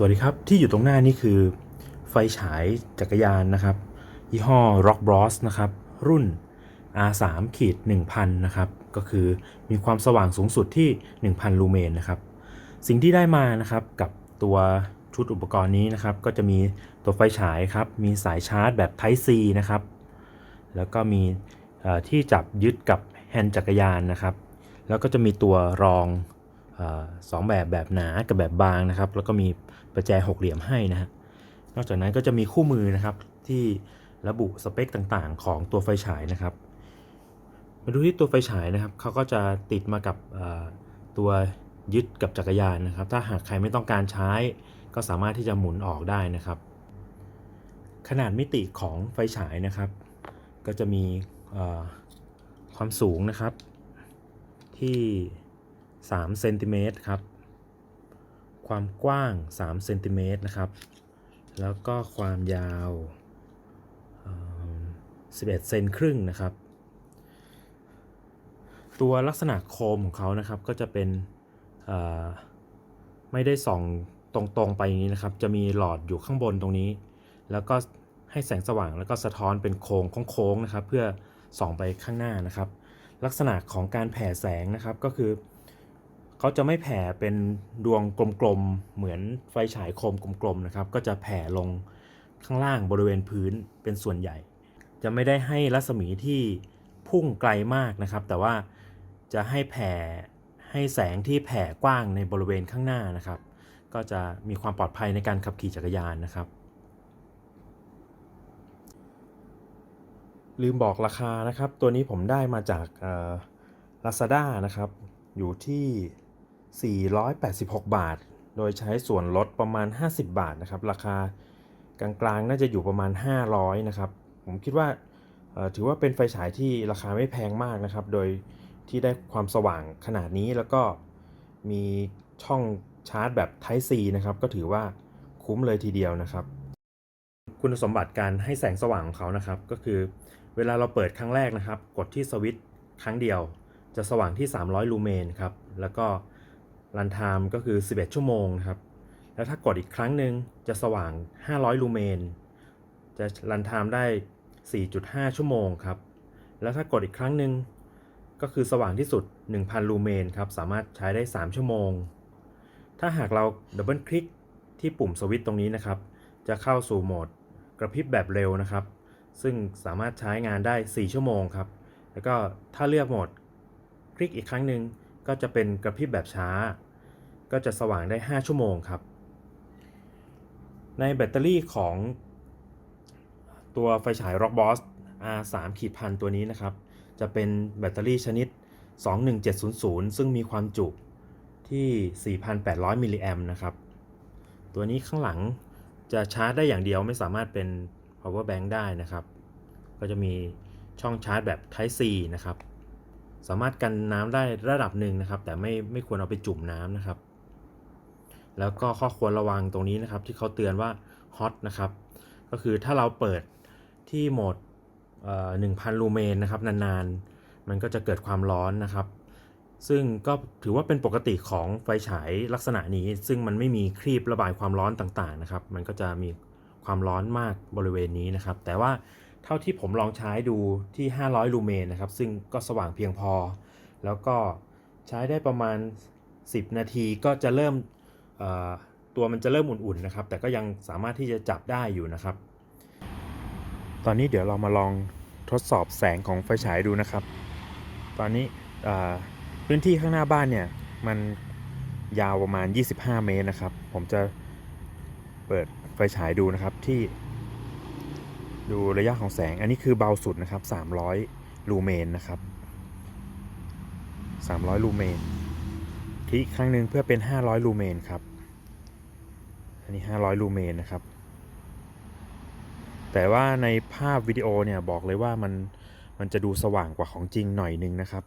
สวัสดีครับ ที่อยู่ตรงหน้านี่คือ ไฟฉายจักรยานนะครับ ยี่ห้อ Rock Bros นะครับ รุ่น R3 ขีด1,000 นะครับ ก็คือมีความสว่างสูงสุดที่ 1,000 ลูเมนนะครับ สิ่งที่ได้มานะครับกับตัวชุดอุปกรณ์นี้นะครับ ก็จะมีตัวไฟฉายครับ มีสายชาร์จแบบ Type C นะครับ แล้วก็มีที่จับยึดกับแฮนด์จักรยานนะครับ แล้วก็จะมีตัวรองอสองแบบแบบหนากับแบบบางนะครับ แล้วก็มี ประแจหกเหลี่ยมให้นะฮะนอกจากนั้นก็จะมีคู่มือนะครับที่ระบุสเปคต่างๆ ของตัวไฟฉายนะครับ มาดูที่ตัวไฟฉายนะครับเขาก็จะติดมากับตัวยึดกับจักรยานนะครับ ถ้าหากใครไม่ต้องการใช้ ก็สามารถที่จะหมุนออกได้นะครับ ขนาดมิติของไฟฉายนะครับ ก็จะมีความสูงนะครับที่3เซนติเมตรครับ ความกว้าง3เซนติเมตรนะครับ แล้วก็ความยาว11เซนครึ่งนะครับ ตัวลักษณะโคมของเขานะครับก็จะเป็นไม่ได้ส่องตรงๆไปอย่างนี้นะครับ จะมีหลอดอยู่ข้างบนตรงนี้ แล้วก็ให้แสงสว่างแล้วก็สะท้อนเป็นโค้งโค้งนะครับ เพื่อส่องไปข้างหน้านะครับ ลักษณะของการแผ่แสงนะครับก็คือ เขาจะไม่แผ่เป็นดวงกลมๆ เหมือนไฟฉายโคมกลมๆนะครับ ก็จะแผ่ลงข้างล่างบริเวณพื้นเป็นส่วนใหญ่ จะไม่ได้ให้รัศมีที่พุ่งไกลมากนะครับ แต่ว่าจะให้แผ่ให้แสงที่แผ่กว้างในบริเวณข้างหน้านะครับ ก็จะมีความปลอดภัยในการขับขี่จักรยานนะครับ ลืมบอกราคานะครับ ตัวนี้ผมได้มาจากเอ่อ Lazada นะครับ อยู่ที่ 486 บาท โดยใช้ส่วนลดประมาณ 50 บาทนะครับ ราคากลางๆ น่าจะอยู่ประมาณ 500 นะครับ ผมคิดว่าถือว่าเป็นไฟฉายที่ราคาไม่แพงมากนะครับ โดยที่ได้ความสว่างขนาดนี้แล้วก็มีช่องชาร์จแบบ Type C นะครับ ก็ถือว่าคุ้มเลยทีเดียวนะครับ คุณสมบัติการให้แสงสว่างของเขานะครับ ก็คือเวลาเราเปิดครั้งแรกนะครับ กดที่สวิตช์ครั้งเดียว จะสว่างที่ 300 ลูเมนครับ แล้วก็ รันไทม์ก็คือ 11 ชั่วโมงนะครับ แล้วถ้ากดอีกครั้งหนึ่งจะสว่าง 500 ลูเมน จะรันไทม์ได้ 4.5 ชั่วโมงครับ แล้วถ้ากดอีกครั้งหนึ่งก็คือสว่างที่สุด 1,000 ลูเมนครับ สามารถใช้ได้ 3 ชั่วโมง ถ้าหากเราดับเบิลคลิกที่ปุ่มสวิตช์ตรงนี้นะครับ จะเข้าสู่โหมดกระพริบแบบเร็วนะครับ ซึ่งสามารถใช้งานได้ 4 ชั่วโมงครับ แล้วก็ถ้าเลือกโหมดคลิกอีกครั้งหนึ่ง ก็จะเป็นกระพริบแบบช้า ก็จะสว่างได้ 5 ชั่วโมงครับ ในแบตเตอรี่ของตัวไฟฉาย Rock Boss R3 ขีดพันตัวนี้นะครับ จะเป็นแบตเตอรี่ชนิด 21700 ซึ่งมีความจุที่ 4,800 มิลลิแอมนะครับ ตัวนี้ข้างหลังจะชาร์จได้อย่างเดียวไม่สามารถเป็น power bank ได้นะครับ ก็จะมีช่องชาร์จแบบ Type C นะครับ สามารถกันน้ำได้ระดับหนึ่งนะครับ แต่ไม่ไม่ควรเอาไปจุ่มน้ำนะครับ แล้วก็ข้อควรระวังตรงนี้นะครับ ที่เขาเตือนว่า hot นะครับ ก็คือถ้าเราเปิดที่โหมดเอ่อ1,000ลูเมนนะครับนานๆ มันก็จะเกิดความร้อนนะครับ ซึ่งก็ถือว่าเป็นปกติของไฟฉายลักษณะนี้ ซึ่งมันไม่มีครีบระบายความร้อนต่างๆนะครับ มันก็จะมีความร้อนมากบริเวณนี้นะครับ แต่ว่า ท่าที่ผมลองใช้ดูที่ 500 ลูเมนนะครับ ซึ่งก็สว่างเพียงพอ แล้วก็ใช้ได้ประมาณ 10 นาทีก็จะเริ่มตัวมันจะเริ่มอุ่นๆนะครับ แต่ก็ยังสามารถที่จะจับได้อยู่นะครับ ตอนนี้เดี๋ยวเรามาลองทดสอบแสงของไฟฉายดูนะครับ ตอนนี้พื้นที่ข้างหน้าบ้านเนี่ย มันยาวประมาณ 25 เมตรนะครับ ผมจะเปิดไฟฉายดูนะครับที่ ดูระยะของแสง อันนี้คือเบาสุดนะครับ 300 ลูเมนนะครับ 300 ลูเมนคลิกอีกครั้งหนึ่งเพื่อเป็น 500 ลูเมนครับ อันนี้ 500 ลูเมนนะครับ แต่ว่าในภาพวิดีโอเนี่ยบอกเลยว่ามันมันจะดูสว่างกว่าของจริงหน่อยนึงนะครับ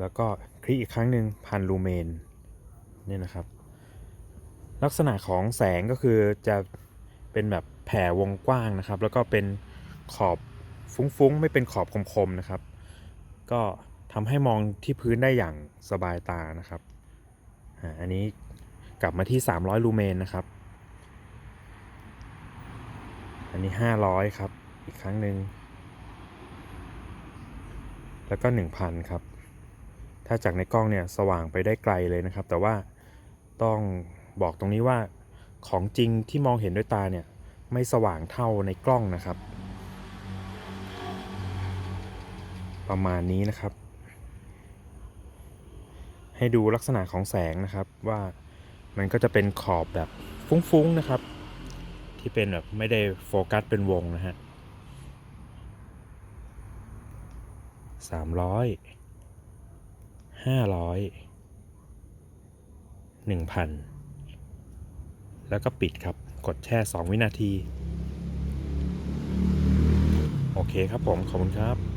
แล้วก็คลิกอีกครั้งหนึ่งพันลูเมนเนี่ยนะครับ ลักษณะของแสงก็คือจะเป็นแบบ แผ่วงกว้างนะครับ แล้วก็เป็นขอบฟุ้งๆ ไม่เป็นขอบคมๆนะครับ ก็ทำให้มองที่พื้นได้อย่างสบายตานะครับอันนี้กลับมาที่ 300 ลูเมนนะครับ อันนี้ 500 ครับ อีกครั้งหนึ่ง แล้วก็ 1,000 ครับ ถ้าจากในกล้องเนี่ยสว่างไปได้ไกลเลยนะครับ แต่ว่าต้องบอกตรงนี้ว่าของจริงที่มองเห็นด้วยตาเนี่ย ไม่สว่างเท่าในกล้องนะครับ ประมาณนี้นะครับ ให้ดูลักษณะของแสงนะครับว่ามันก็จะเป็นขอบแบบฟุ้งๆนะครับ ที่เป็นแบบไม่ได้โฟกัสเป็นวงนะฮะสามร้อยห้าร้อยหนึ่งพันแล้วก็ปิดครับ กดแช่ 2 วินาที โอเคครับผม ขอบคุณครับ